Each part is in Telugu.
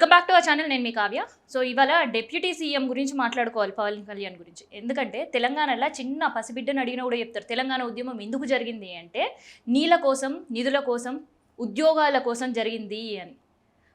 Welcome back to our channel నేను మీ కావ్య. సో ఇవాళ డిప్యూటీ సీఎం గురించి మాట్లాడుకోవాలి పవన్ కళ్యాణ్ గురించి. ఎందుకంటే తెలంగాణలో చిన్న పసిబిడ్డను అడిగినా కూడా చెప్తారు తెలంగాణ ఉద్యమం ఎందుకు జరిగింది? అంటే నీళ్ళ కోసం నిధుల కోసం ఉద్యోగాల కోసం జరిగింది అని.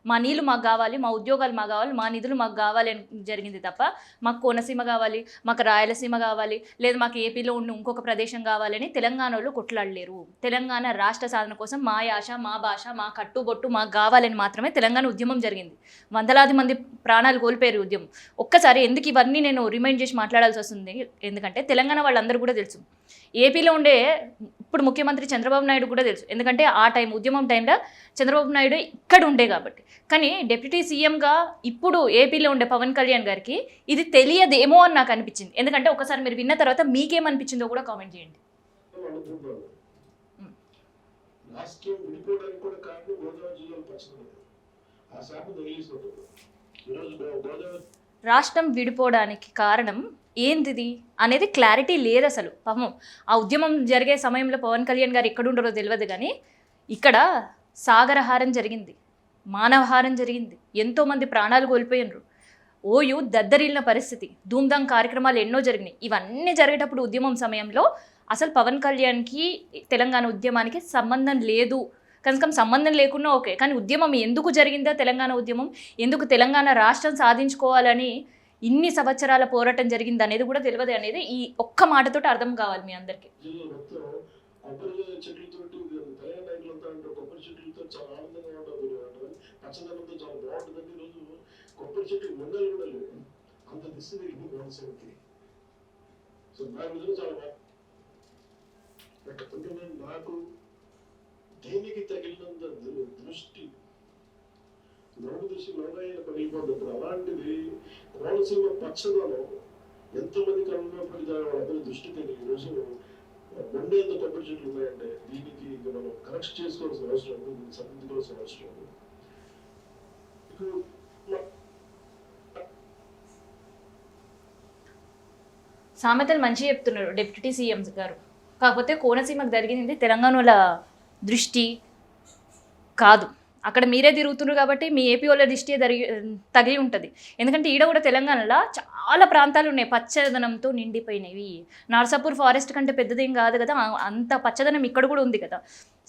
మా నీళ్ళు మాకు కావాలి మా ఉద్యోగాలు మాకు కావాలి మా నిధులు మాకు కావాలి అని జరిగింది తప్ప మాకు కోనసీమ కావాలి మాకు రాయలసీమ కావాలి లేదా మాకు ఏపీలో ఉండి ఇంకొక ప్రదేశం కావాలని తెలంగాణలో కొట్లాడలేరు. తెలంగాణ రాష్ట్ర సాధన కోసం మా యాష మా భాష మా కట్టుబొట్టు మాకు కావాలని మాత్రమే తెలంగాణ ఉద్యమం జరిగింది. వందలాది మంది ప్రాణాలు కోల్పోయారు ఉద్యమం. ఒక్కసారి ఎందుకు ఇవన్నీ నేను రిమైండ్ చేసి మాట్లాడాల్సి వస్తుంది? ఎందుకంటే తెలంగాణ వాళ్ళందరూ కూడా తెలుసు. ఏపీలో ఉండే ఇప్పుడు ముఖ్యమంత్రి చంద్రబాబు నాయుడు కూడా తెలుసు. ఎందుకంటే ఆ టైం ఉద్యమం టైంలో చంద్రబాబు నాయుడు ఇక్కడ ఉండే కాబట్టి. కానీ డిప్యూటీ సీఎంగా ఇప్పుడు ఏపీలో ఉండే పవన్ కళ్యాణ్ గారికి ఇది తెలియదేమో అని నాకు అనిపించింది. ఎందుకంటే ఒకసారి మీరు విన్న తర్వాత మీకేమనిపించిందో కూడా కామెంట్ చేయండి. రాష్ట్రం విడిపోవడానికి కూడా కారణం గోదావరి జిల్లాలో పచ్చదనం. ఆ శాపం తగిలిస్తుంది ఈరోజు గో- గోదావరి రాష్ట్రం విడిపోవడానికి కారణం ఏంటిది అనేది క్లారిటీ లేదు అసలు పాపం ఆ ఉద్యమం జరిగే సమయంలో పవన్ కళ్యాణ్ గారు ఎక్కడుండరో తెలియదు కానీ ఇక్కడ సాగరహారం జరిగింది. మానవహారం జరిగింది. ఎంతోమంది ప్రాణాలు కోల్పోయినరు. ఓయు దద్దరిల్లిన పరిస్థితి. ధూమ్ధాం కార్యక్రమాలు ఎన్నో జరిగినాయి. ఇవన్నీ జరిగేటప్పుడు ఉద్యమం సమయంలో అసలు పవన్ కళ్యాణ్కి తెలంగాణ ఉద్యమానికి సంబంధం లేదు. కనుక సంబంధం లేకున్నా ఓకే. కానీ ఉద్యమం ఎందుకు జరిగిందో? తెలంగాణ ఉద్యమం ఎందుకు తెలంగాణ రాష్ట్రం సాధించుకోవాలని ఇన్ని సంవత్సరాల పోరాటం జరిగింది అనేది కూడా తెలియదు అనేది ఈ ఒక్క మాటతోటి అర్థం కావాలి మీ అందరికీ. కొబ్బరి కూడా లేవు. అంత దిశ కోనసీమకి సో నా విధంగా చాలా నాకు దేనికి తగిలినంత దృష్టి నవ్వు దృష్టి నవ్వైన పగిలిపోతుంది అలాంటిది కోనసీమ పచ్చదనం ఎంతమంది కనున్నప్పటికీ వాళ్ళందరూ దృష్టి తెలియదు ఈరోజు రెండేంత కొబ్బరి చెట్లు ఉన్నాయంటే దీనికి మనం కరెక్ట్ చేసుకోవాల్సిన అవసరం ఉంది దీన్ని సరిదిద్దుకోవాల్సిన అవసరం ఉంది ఇప్పుడు సామెతలు మంచి చెప్తున్నారు డిప్యూటీ సీఎం గారు. కాకపోతే కోనసీమకు జరిగింది తెలంగాణలో దృష్టి కాదు. అక్కడ మీరే తిరుగుతున్నారు కాబట్టి మీ ఏపీ వాళ్ళ దృష్టి జరిగి తగిలి ఉంటుంది. ఎందుకంటే ఈడ కూడా తెలంగాణలో చాలా ప్రాంతాలు ఉన్నాయి. పచ్చదనంతో నిండిపోయినవి. నర్సాపూర్ ఫారెస్ట్ కంటే పెద్దదేం కాదు కదా. అంత పచ్చదనం ఇక్కడ కూడా ఉంది కదా.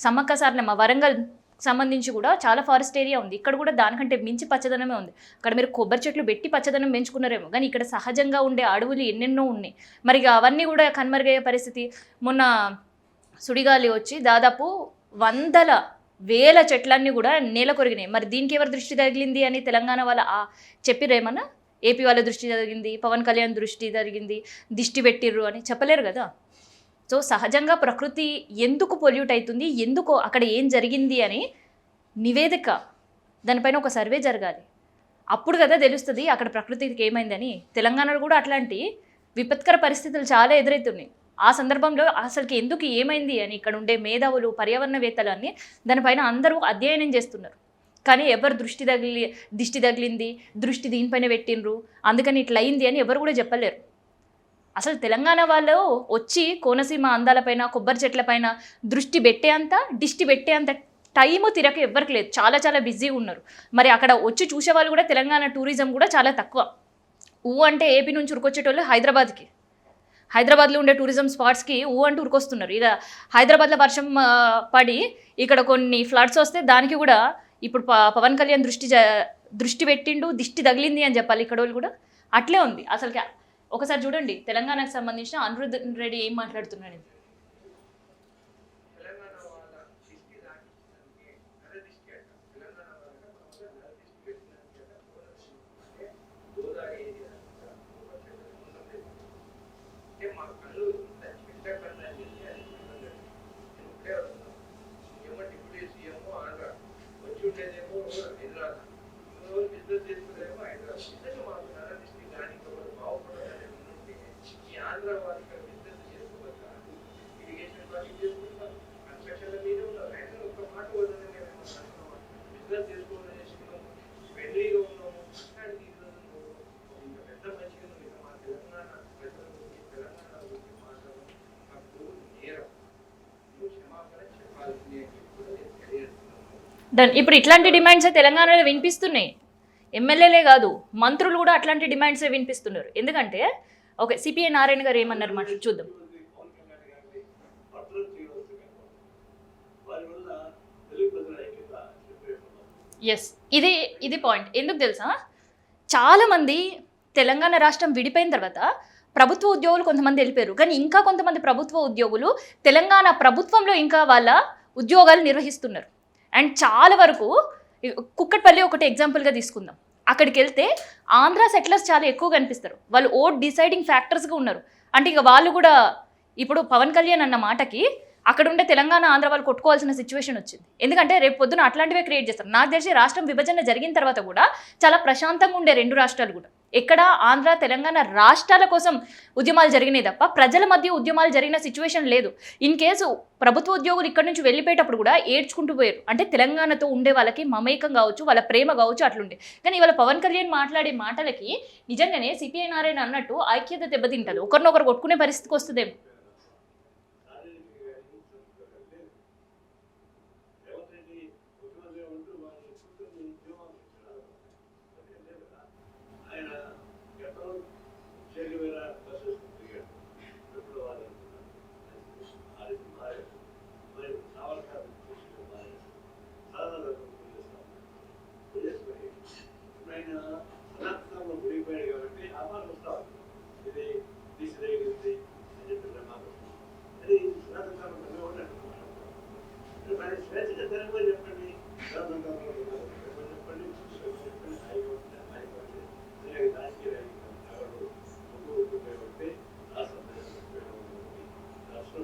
సమ్మక్క సార్లమ్మ వరంగల్ సంబంధించి కూడా చాలా ఫారెస్ట్ ఏరియా ఉంది. ఇక్కడ కూడా దానికంటే మించి పచ్చదనమే ఉంది. అక్కడ మీరు కొబ్బరి చెట్లు పెట్టి పచ్చదనం పెంచుకున్నారేమో. కానీ ఇక్కడ సహజంగా ఉండే అడవులు ఎన్నెన్నో ఉన్నాయి. మరి అవన్నీ కూడా కనుమరుగయ్యే పరిస్థితి. మొన్న సుడిగాలి వచ్చి దాదాపు వందల వేల చెట్లన్నీ కూడా నేల కొరిగినాయి. మరి దీనికి ఎవరి దృష్టి తగిలింది అని తెలంగాణ వాళ్ళ ఆ- ఏపీ వాళ్ళ దృష్టి జరిగింది పవన్ కళ్యాణ్ దృష్టి జరిగింది దిష్టి పెట్టిర్రు అని చెప్పలేరు కదా? సో సహజంగా ప్రకృతి ఎందుకు పొల్యూట్ అవుతుంది ఎందుకు అక్కడ ఏం జరిగింది అని నివేదిక దానిపైన ఒక సర్వే జరగాలి. అప్పుడు కదా తెలుస్తుంది అక్కడ ప్రకృతికి ఏమైందని. తెలంగాణలో కూడా అట్లాంటి విపత్కర పరిస్థితులు చాలా ఎదురవుతున్నాయి ఆ సందర్భంలో అసలుకి ఎందుకు ఏమైంది అని ఇక్కడ ఉండే మేధావులు పర్యావరణవేత్తలు అన్ని దానిపైన అందరూ అధ్యయనం చేస్తున్నారు. కానీ ఎవరు దృష్టి తగిలి దిష్టి తగిలింది దృష్టి దీనిపైన పెట్టిండ్రు అందుకని ఇట్లా అయింది అని ఎవరు కూడా చెప్పలేరు. అసలు తెలంగాణ వాళ్ళు వచ్చి కోనసీమ అందాలపైన కొబ్బరి చెట్లపైన దృష్టి పెట్టే అంత దిష్టి పెట్టే అంత టైము తిరక ఎవ్వరికి లేదు. చాలా చాలా బిజీగా ఉన్నారు. మరి అక్కడ వచ్చి చూసే వాళ్ళు కూడా తెలంగాణ టూరిజం కూడా చాలా తక్కువ. ఊ అంటే ఏపీ నుంచి ఉరికొచ్చేటోళ్ళు హైదరాబాద్కి. హైదరాబాద్లో ఉండే టూరిజం స్పాట్స్కి ఊ అంటూ ఉరికొస్తున్నారు. ఇక హైదరాబాద్లో వర్షం పడి ఇక్కడ కొన్ని ఫ్లడ్స్ వస్తే దానికి కూడా ఇప్పుడు ప- పవన్ కళ్యాణ్ దృష్టి దృష్టి పెట్టిండు దిష్టి తగిలింది అని చెప్పాలి ఇక్కడ వాళ్ళు కూడా. అట్లే ఉంది. అసలుకి ఒకసారి చూడండి. తెలంగాణకు సంబంధించిన అనిరుద్ధ్ రెడ్డి ఏం మాట్లాడుతున్నాడు తెలంగాణ వాళ్ళ దిష్టి దాటించడానికి నర దిష్టి అంట తెలంగాణ వాళ్ళకి మనం నర దిష్టి పెట్టినందుకు అంట అంటే గోదావరి ఏరియా అంతా ఒక చెట్టు ఉండడం లేదు. అంటే మా కళ్ళు ఇంత చెట్ల కన్నా చేసి అది ఉండడం లేదు. నేను ఇప్పుడే వస్తున్నాను. ఏమో డిప్యూటీ సీఎం ఆంధ్ర వచ్చి ఉండేదేమో హైదరాబాద్ రోజు బిజినెస్ చేసుకునేమో హైదరాబాద్ నిజంగా మాకు నర దిష్టి కానీ బాగుపడాలని ఉంటే ఈ ఆంధ్ర వాళ్ళు ఇక్కడ బిజినెస్ చేసుకోవచ్చా ఇరిగేషన్ ప్రాజెక్ట్ చేసుకుంటాం కన్స్ట్రక్షన్ల మీద ఉన్నారు ఆయన ఒక్క మాట వదలని మేము అనుకున్నాం బిజినెస్ చేసుకోవాలని చేసుకున్నాము ఫ్రెండ్లీగా ఉన్నాము అట్లాంటి ఈరోజు నువ్వు ఇంత పెద్ద మంచిగా నువ్వు ఇక మా తెలంగాణ ప్రజల గురించి తెలంగాణ గురించి మాట్లాడడం నాకు నేరం నువ్వు క్షమాపణ చెప్పాల్సిందే అని కూడా నేను తెలియజేస్తున్నాను డన్ ఇప్పుడు ఇట్లాంటి డిమాండ్స్ తెలంగాణలో వినిపిస్తున్నాయి. ఎమ్మెల్యేలే కాదు మంత్రులు కూడా అట్లాంటి డిమాండ్సే వినిపిస్తున్నారు. ఎందుకంటే ఓకే సిపిఐ నారాయణ గారు ఏమన్నారు మాట చూద్దాం. ఎస్ ఇది ఇది పాయింట్ ఎందుకు తెలుసా? చాలామంది తెలంగాణ రాష్ట్రం విడిపోయిన తర్వాత ప్రభుత్వ ఉద్యోగులు కొంతమంది వెళ్ళిపోయారు. కానీ ఇంకా కొంతమంది ప్రభుత్వ ఉద్యోగులు తెలంగాణ ప్రభుత్వంలో ఇంకా వాళ్ళ ఉద్యోగాలు నిర్వహిస్తున్నారు. అండ్ చాలా వరకు కుక్కట్పల్లి ఒకటి ఎగ్జాంపుల్గా తీసుకుందాం. అక్కడికి వెళ్తే ఆంధ్ర సెటిలర్స్ చాలా ఎక్కువ కనిపిస్తారు. వాళ్ళు ఓట్ డిసైడింగ్ ఫ్యాక్టర్స్గా ఉన్నారు. అంటే ఇక వాళ్ళు కూడా ఇప్పుడు పవన్ కళ్యాణ్ అన్న మాటకి అక్కడ ఉండే తెలంగాణ ఆంధ్ర వాళ్ళు కొట్టుకోవాల్సిన సిచ్యువేషన్ వచ్చింది. ఎందుకంటే రేపు పొద్దున అట్లాంటివే క్రియేట్ చేస్తారు. నాకు తెలిసి రాష్ట్రం విభజన జరిగిన తర్వాత కూడా చాలా ప్రశాంతంగా ఉండే రెండు రాష్ట్రాలు కూడా. ఎక్కడ ఆంధ్ర తెలంగాణ రాష్ట్రాల కోసం ఉద్యమాలు జరిగినాయి తప్ప ప్రజల మధ్య ఉద్యమాలు జరిగిన సిచ్యువేషన్ లేదు. ఇన్ కేసు ప్రభుత్వ ఉద్యోగులు ఇక్కడ నుంచి వెళ్ళిపోయేటప్పుడు కూడా ఏడ్చుకుంటూ పోయారు. అంటే తెలంగాణతో ఉండే వాళ్ళకి మమేకం కావచ్చు వాళ్ళ ప్రేమ కావచ్చు అట్లుండే. కానీ ఇవాళ పవన్ కళ్యాణ్ మాట్లాడే మాటలకి నిజంగానే సిపిఐ నారాయణ అన్నట్టు ఐక్యత దెబ్బతింటది. ఒకరినొకరు కొట్టుకునే పరిస్థితికి వస్తుందేమో రేవంత్ రెడ్డి ముఖ్యమంత్రి ఉంటూ వాళ్ళు కూర్చొని ఉద్యోగాలు ఇచ్చారు అదే లేదు కదా. ఆయన గతంలో జైలు వేల బస్సెస్ తిరిగాడు ఎప్పుడు వాళ్ళు అది మారారు మరి సావర్కర్ చూసి మారారు సాధారణ చేసుకొని ఆయన సనాతనంలో మునిగిపోయాడు కాబట్టి అమ్మాయిలు వస్తారు ఇది తీసిరేగింది అని చెప్పి ప్రమాదం అది సనాతనంలో ఉన్నట్టు మన స్వేచ్ఛగా తిరగమని చెప్పండి రాజధానిలో తిరగమని చెప్పండి చెప్పండి హాయిగా ఉంటే హాయిగా ఉంటే అలాగే రాజకీయ ఎవరు ముందు ఉపయోగపడితే రాష్ట్రం రాష్ట్రం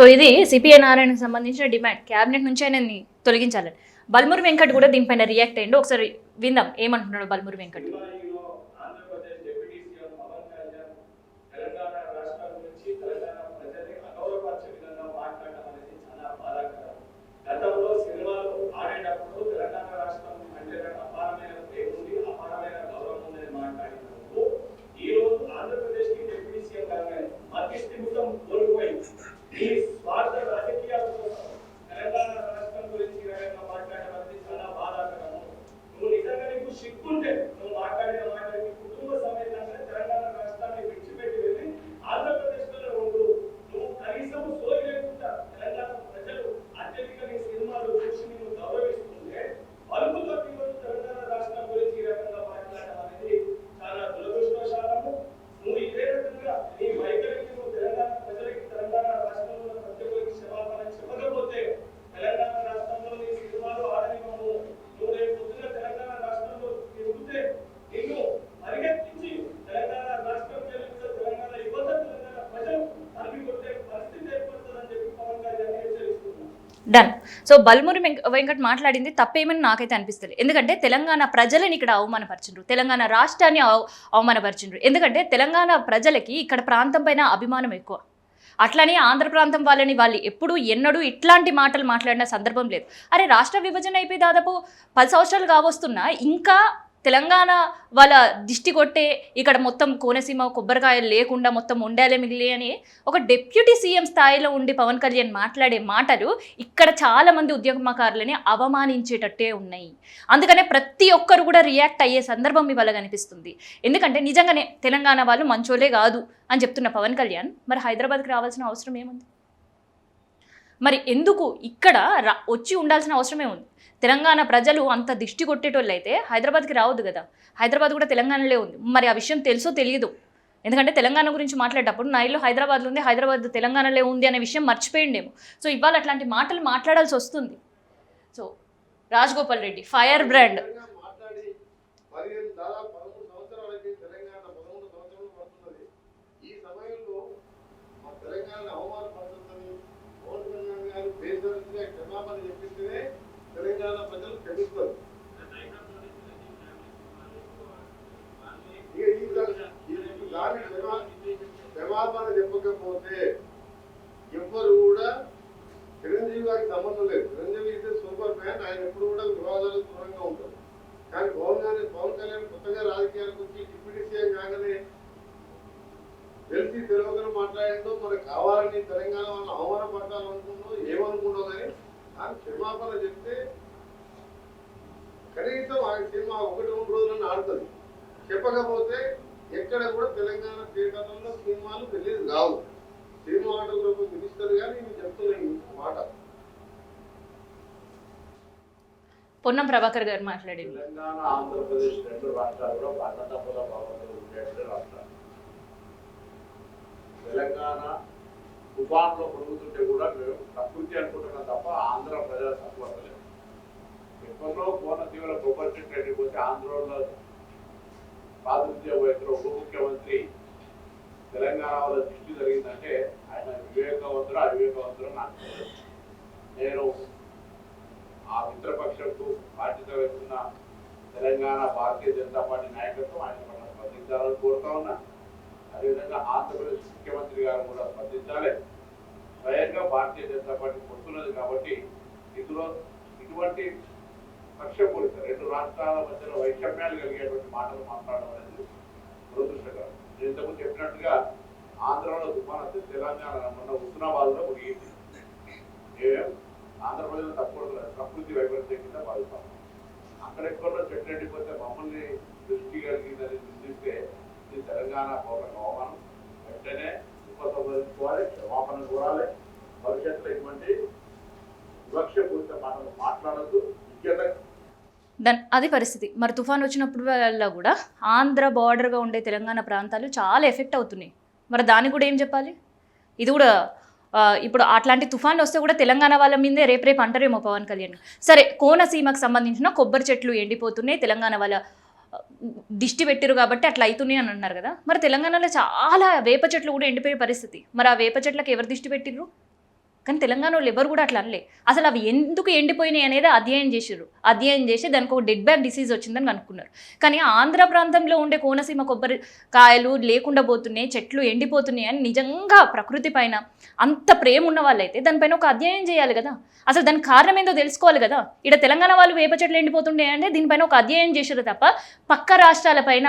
సో ఇది సిపిఐ నారాయణకి సంబంధించిన డిమాండ్. క్యాబినెట్ నుంచి ఆయనని తొలగించాలని. బల్మూరి వెంకట్ కూడా దీనిపైన రియాక్ట్ అయ్యిండు. ఒకసారి విందాం. ఏమంటున్నాడు బల్మురి వెంకట్ జులైలో ఆంధ్రప్రదేశ్ డిప్యూటీ సీఎం పవన్ కళ్యాణ్ తెలంగాణ రాష్ట్రం గురించి తెలంగాణ ప్రజల్ని అగౌరవపరిచే విధంగా మాట్లాడడం అనేది చాలా బాధాకరం గతంలో సినిమాలు ఆడేటప్పుడు తెలంగాణ రాష్ట్రం అంటే నాకు అపారమైన ప్రేమ ఉంది అపారమైన గౌరవం ఉందని మాట్లాడినప్పుడు ఈ రోజు ఆంధ్రప్రదేశ్కి డిప్యూటీ సీఎం గానే మధ్యస్థిమితం కోల్పోయింది ఈ స్వార్థ రాజకీయాల కోసం తెలంగాణ రాష్ట్రం గురించి ఈ రకంగా మాట్లాడడం అనేది చాలా బాధాకరము నువ్వు నిజంగా నీకు సిగ్గుంటే నువ్వు మాట్లాడిన మాటలకి కుటుంబ సమేతంగా తెలంగాణ రాష్ట్రాన్ని విడిచిపెట్టి వెళ్ళి ఆంధ్రప్రదేశ్లో ఉండు నువ్వు కనీసం సోయి లేకుండా తెలంగాణ ప్రజలు అత్యధిక నీ సినిమాలు చూసి నిన్ను గౌరవిస్తుంటే పలుకుతో ఈరోజు తెలంగాణ రాష్ట్రం గురించి ఈ రకంగా మాట్లాడడం అనేది చాలా దురదృష్టవశాలము నువ్వు ఇదే రకంగా నీ వైఖరికి నువ్వు తెలంగాణ ప్రజలకి తెలంగాణ రాష్ట్రంలో ఉన్న ప్రతి ఒక్కరికి క్షమాపణ చెప్పకపోతే తెలంగాణ రాష్ట్రంలో నీ సినిమాలు ఆడనివ్వము నువ్వు రేపు పొద్దున తెలంగాణ రాష్ట్రంలో తిరుగుతే నిన్ను పరిగెత్తించి తెలంగాణ రాష్ట్రం చెల్లించిన తెలంగాణ యువత తెలంగాణ ప్రజలు తరిమి కొట్టే పరిస్థితి ఏర్పడుతుందని చెప్పి పవన్ కళ్యాణ్ హెచ్చరిస్తున్నారు డన్ సో బల్మురి వెంక- వెంకట్ మాట్లాడింది తప్పేమని నాకైతే అనిపిస్తుంది ఎందుకంటే తెలంగాణ ప్రజలని ఇక్కడ అవమానపరిచిండ్రు. తెలంగాణ రాష్ట్రాన్ని అవమానపరిచిండ్రు. ఎందుకంటే తెలంగాణ ప్రజలకి ఇక్కడ ప్రాంతం పైన అభిమానం ఎక్కువ. అట్లనే ఆంధ్ర ప్రాంతం వాళ్ళని వాళ్ళు ఎప్పుడు ఎన్నడూ ఇట్లాంటి మాటలు మాట్లాడిన సందర్భం లేదు. అరే రాష్ట్ర విభజన అయిపోయి దాదాపు పది సంవత్సరాలు కావస్తున్నా ఇంకా తెలంగాణ వాళ్ళ దిష్టి కొట్టే ఇక్కడ మొత్తం కోనసీమ కొబ్బరికాయలు లేకుండా మొత్తం ఉండాలే మిగిలి అని ఒక డెప్యూటీ సీఎం స్థాయిలో ఉండి పవన్ కళ్యాణ్ మాట్లాడే మాటలు ఇక్కడ చాలామంది ఉద్యమకారులని అవమానించేటట్టే ఉన్నాయి. అందుకనే ప్రతి ఒక్కరు కూడా రియాక్ట్ అయ్యే సందర్భం ఇవాళ కనిపిస్తుంది. ఎందుకంటే నిజంగానే తెలంగాణ వాళ్ళు మంచోలే కాదు అని చెప్తున్న పవన్ కళ్యాణ్ మరి హైదరాబాద్కి రావాల్సిన అవసరం ఏముంది? మరి ఎందుకు ఇక్కడ రా వచ్చి ఉండాల్సిన అవసరమే ఉంది? తెలంగాణ ప్రజలు అంత దిష్టి కొట్టేటోళ్ళు అయితే హైదరాబాద్కి రావద్దు కదా? హైదరాబాద్ కూడా తెలంగాణలో ఉంది. మరి ఆ విషయం తెలుసో తెలియదు. ఎందుకంటే తెలంగాణ గురించి మాట్లాడేటప్పుడు నా ఇల్లు హైదరాబాద్లో ఉంది హైదరాబాద్ తెలంగాణలో ఉంది అనే విషయం మర్చిపోయిండేమో. సో ఇవాళ అట్లాంటి మాటలు మాట్లాడాల్సి వస్తుంది. So Rajagopal Reddy fire brand Telangana మాట్లాడి పదిహేను దాదాపు పదమూడు సంవత్సరాలకి తెలంగాణ పదమూడు సంవత్సరాలు పడుతున్నది ఈ సమయంలో మా తెలంగాణను అవమానపడుతుందని పవన్ కళ్యాణ్ గారు బేసరిగా క్షమాపణ చెప్పిస్తేనే తెలంగాణ ప్రజలు క్షమిస్తారు ఇక ఈ దా- ఈ దాని క్షమా- క్షమాపణ చెప్పకపోతే ఎవ్వరు కూడా చిరంజీవి గారికి సంబంధం లేదు చిరంజీవి అయితే సూపర్ మ్యాన్ ఆయన ఎప్పుడు కూడా వివాదాలకు దూరంగా ఉంటారు కానీ పవన్ గారి పవన్ కళ్యాణ్ కొత్తగా రాజకీయాలకు వచ్చి డిప్యూటీ సీఎం కాగానే తెలిసి తెలియకుండా మాట్లాడిందో మనకు కావాలని తెలంగాణ వాళ్ళని క్షమాపణ చెప్తే సినిమా ఒకటి రెండు రోజులను ఆడుతుంది. చెప్పకపోతే ఎక్కడ కూడా తెలంగాణ థియేటర్లలో సినిమాలు రిలీజ్ కావు సినిమా ఆటోగ్రఫీ మినిస్టర్ గారు నేను చెప్తున్నా ఈ మాట. పొన్నం ప్రభాకర్ గారు మాట్లాడింది. తెలంగాణ ఆంధ్రప్రదేశ్ రెండు రాష్ట్రాలు కూడా అన్నదమ్ముల భావంలో ఉండేటువంటి రాష్ట్రాలు. తెలంగాణ తుఫాన్లో పొరుగుతుంటే కూడా మేము ప్రకృతి అనుకుంటున్నాం తప్ప ఆంధ్ర ప్రజలు తక్కువలేదు ఎప్పటిలో కోనసీమల కొబ్బరి చెట్టు ఎండిపోతే ఆంధ్రలో ప్రాతినిధ్య వహించిన ఉప ముఖ్యమంత్రి తెలంగాణ వాళ్ళ దృష్టి జరిగిందంటే ఆయన వివేకవంతుడు అవివేకవంతుడు నాకు నేను ఆ మిత్రపక్షంకు బాధ్యత వేస్తున్న తెలంగాణ భారతీయ జనతా పార్టీ నాయకత్వం ఆయన పట్ల స్పందించాలని కోరుతా ఉన్నా. అదేవిధంగా ఆంధ్రప్రదేశ్ ముఖ్యమంత్రి గారు కూడా స్పందించాలి. స్వయంగా భారతీయ జనతా పార్టీ కొడుతున్నది కాబట్టి ఇందులో ఇటువంటి పక్షపూరిత రెండు రాష్ట్రాల మధ్యన వైషమ్యాలు కలిగేటువంటి మాటలు మాట్లాడడం అనేది దురదృష్టకరం. నేను ఇంతకుముందు చెప్పినట్టుగా ఆంధ్రలో తుఫాన్ తెలంగాణ మొన్న హుస్నాబాద్లో ముగిగింది మేము ఆంధ్రప్రదేశ్ తక్కువ ప్రకృతి వైపరీత్యం కింద భావిస్తాం అక్కడెక్కడో చెట్లు ఎండిపోతే మమ్మల్ని దృష్టి కలిగిందని నిందిస్తే ఇది తెలంగాణ పౌరులకు అవమానం. వెంటనే ఉపసంహరించుకోవాలి. చూడాలి. భవిష్యత్తులో ఎటువంటి వివక్ష వివక్షపూరిత మనం మాట్లాడద్దు. విద్యత దాని అది పరిస్థితి. మరి తుఫాన్ వచ్చినప్పుడు వల్ల కూడా ఆంధ్ర బార్డర్గా ఉండే తెలంగాణ ప్రాంతాలు చాలా ఎఫెక్ట్ అవుతున్నాయి. మరి దానికి కూడా ఏం చెప్పాలి? ఇది కూడా ఇప్పుడు అట్లాంటి తుఫాన్లు వస్తే కూడా తెలంగాణ వాళ్ళ మీదే రేపు రేపు అంటారేమో పవన్ కళ్యాణ్. సరే కోనసీమకు సంబంధించిన కొబ్బరి చెట్లు ఎండిపోతున్నాయి. తెలంగాణ వాళ్ళ దిష్టి పెట్టిరు కాబట్టి అట్లా అవుతున్నాయి అని అన్నారు కదా. మరి తెలంగాణలో చాలా వేప చెట్లు కూడా ఎండిపోయే పరిస్థితి. మరి ఆ వేప చెట్లకు ఎవరు దిష్టి పెట్టిర్రు? కానీ తెలంగాణలో ఎవరు కూడా అట్లా అనలే. అసలు అవి ఎందుకు ఎండిపోయినాయి అనేది అధ్యయనం చేసిర్రు. అధ్యయనం చేసి దానికి ఒక డెడ్ బ్యాక్ డిసీజ్ వచ్చిందని కనుక్కున్నారు కానీ ఆంధ్ర ప్రాంతంలో ఉండే కోనసీమ కొబ్బరి కాయలు లేకుండా పోతున్నాయి చెట్లు ఎండిపోతున్నాయి అని నిజంగా ప్రకృతి పైన అంత ప్రేమ ఉన్న వాళ్ళైతే దానిపైన ఒక అధ్యయనం చేయాలి కదా. అసలు దానికి కారణం ఏందో తెలుసుకోవాలి కదా. ఇక్కడ తెలంగాణ వాళ్ళు వేప చెట్లు ఎండిపోతుండే అంటే దీనిపైన ఒక అధ్యయనం చేసారు తప్ప పక్క రాష్ట్రాలపైన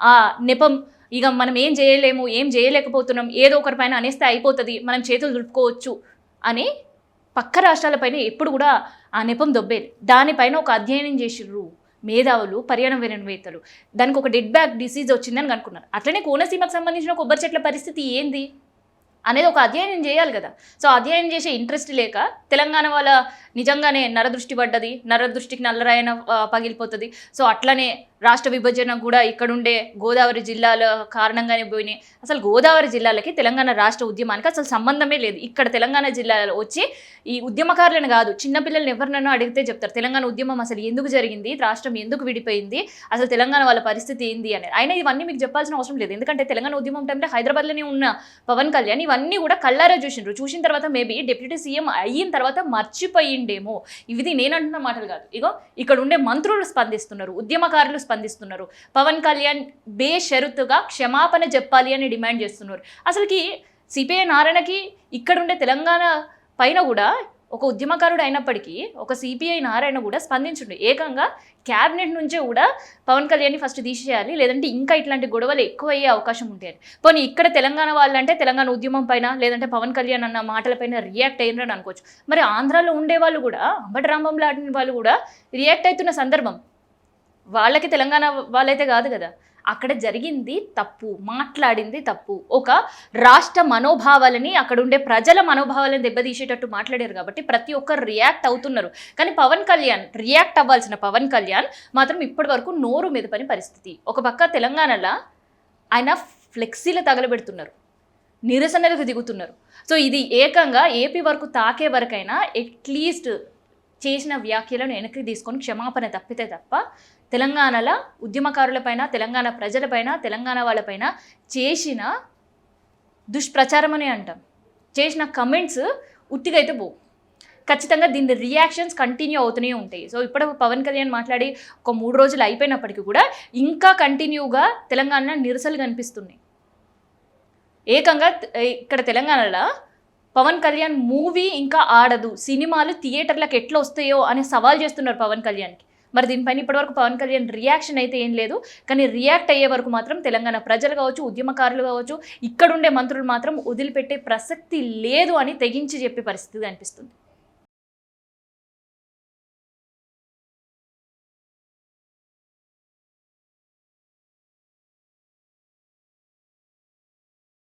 ఆ నెపం ఇక మనం ఏం చేయలేము ఏం చేయలేకపోతున్నాం ఏదో ఒకరిపైన అనేస్తే అయిపోతుంది. మనం చేతులు దులుపుకోవచ్చు. అని పక్క రాష్ట్రాలపైన ఎప్పుడు కూడా ఆ నెపం దొబ్బేది. దానిపైన ఒక అధ్యయనం చేసిర్రు మేధావులు పర్యావరణవేత్తలు దానికి ఒక డెడ్ బ్యాక్ డిసీజ్ వచ్చిందని అనుకున్నారు. అట్లనే కోనసీమకు సంబంధించిన కొబ్బరి చెట్ల పరిస్థితి ఏంది? అనేది ఒక అధ్యయనం చేయాలి కదా. సో అధ్యయనం చేసే ఇంట్రెస్ట్ లేక తెలంగాణ వాళ్ళ నిజంగానే నరదృష్టి పడ్డది నరదృష్టికి నల్లరాయన పగిలిపోతుంది. సో అట్లనే రాష్ట్ర విభజన కూడా ఇక్కడుండే గోదావరి జిల్లాల కారణంగానే పోయినాయి. అసలు గోదావరి జిల్లాలకి తెలంగాణ రాష్ట్ర ఉద్యమానికి అసలు సంబంధమే లేదు. ఇక్కడ తెలంగాణ జిల్లాలో వచ్చి ఈ ఉద్యమకారులను కాదు చిన్నపిల్లల్ని ఎవరినైనా అడిగితే చెప్తారు తెలంగాణ ఉద్యమం అసలు ఎందుకు జరిగింది? రాష్ట్రం ఎందుకు విడిపోయింది? అసలు తెలంగాణ వాళ్ళ పరిస్థితి ఏంది? అనేది అయినా ఇవన్నీ మీకు చెప్పాల్సిన అవసరం లేదు. ఎందుకంటే తెలంగాణ ఉద్యమం టైంలో హైదరాబాద్లోనే ఉన్న పవన్ కళ్యాణ్ ఇవన్నీ కూడా కళ్ళారా చూసిండ్రు. చూసిన తర్వాత మేబీ డిప్యూటీ సీఎం అయిన తర్వాత మర్చిపోయిండేమో. ఇది నేను అంటున్న మాటలు కాదు. ఇగో ఇక్కడ ఉండే మంత్రులు స్పందిస్తున్నారు ఉద్యమకారులు స్పందిస్తున్నారు. పవన్ కళ్యాణ్ బేషరతుగా క్షమాపణ చెప్పాలి అని డిమాండ్ చేస్తున్నారు. అసలుకి సిపిఐ నారాయణకి ఇక్కడ ఉండే తెలంగాణ పైన కూడా ఒక ఉద్యమకారుడు అయినప్పటికీ ఒక సిపిఐ నారాయణ కూడా స్పందించుండు. ఏకంగా క్యాబినెట్ నుంచే కూడా పవన్ కళ్యాణ్ని ఫస్ట్ తీసేయాలి లేదంటే ఇంకా ఇట్లాంటి గొడవలు ఎక్కువ అయ్యే అవకాశం ఉంటాయని పోనీ ఇక్కడ తెలంగాణ వాళ్ళంటే తెలంగాణ ఉద్యమం పైన లేదంటే పవన్ కళ్యాణ్ అన్న మాటలపైన రియాక్ట్ అయ్యారని అనుకోవచ్చు. మరి ఆంధ్రాలో ఉండే వాళ్ళు కూడా అంబటి రాంబంలో ఆడిన వాళ్ళు కూడా రియాక్ట్ అవుతున్న సందర్భం వాళ్ళకి తెలంగాణ వాళ్ళైతే కాదు కదా. అక్కడ జరిగింది తప్పు మాట్లాడింది తప్పు. ఒక రాష్ట్ర మనోభావాలని అక్కడ ఉండే ప్రజల మనోభావాలను దెబ్బతీసేటట్టు మాట్లాడారు కాబట్టి ప్రతి ఒక్కరు రియాక్ట్ అవుతున్నారు. కానీ పవన్ కళ్యాణ్ రియాక్ట్ అవ్వాల్సిన పవన్ కళ్యాణ్ మాత్రం ఇప్పటి వరకు నోరు మెదపని పరిస్థితి. ఒక పక్క తెలంగాణలో ఆయన ఫ్లెక్సీలు తగలబెడుతున్నారు. నిరసనలకు దిగుతున్నారు. సో ఇది ఏకంగా ఏపీ వరకు తాకే వరకైనా అట్లీస్ట్ చేసిన వ్యాఖ్యలను వెనక్కి తీసుకొని క్షమాపణ తప్పితే తప్ప తెలంగాణలో ఉద్యమకారులపైన తెలంగాణ ప్రజలపైన తెలంగాణ వాళ్ళపైన చేసిన దుష్ప్రచారం అని అంటాం. చేసిన కమెంట్స్ ఉట్టిగా అయితే పోవు. ఖచ్చితంగా దీని రియాక్షన్స్ కంటిన్యూ అవుతూనే ఉంటాయి. సో ఇప్పుడు పవన్ కళ్యాణ్ మాట్లాడి ఒక మూడు రోజులు అయిపోయినప్పటికీ కూడా ఇంకా కంటిన్యూగా తెలంగాణ నిరసలు కనిపిస్తున్నాయి. ఏకంగా ఇక్కడ తెలంగాణలో పవన్ కళ్యాణ్ మూవీ ఇంకా ఆడదు. సినిమాలు థియేటర్లకు ఎట్లా వస్తాయో అని సవాల్ చేస్తున్నారు పవన్ కళ్యాణ్కి. మరి దీనిపైన ఇప్పటివరకు పవన్ కళ్యాణ్ రియాక్షన్ అయితే ఏం లేదు. కానీ రియాక్ట్ అయ్యే వరకు మాత్రం తెలంగాణ ప్రజలు కావచ్చు ఉద్యమకారులు కావచ్చు ఇక్కడుండే మంత్రులు మాత్రం వదిలిపెట్టే ప్రసక్తి లేదు అని తెగించి చెప్పే పరిస్థితి కనిపిస్తుంది.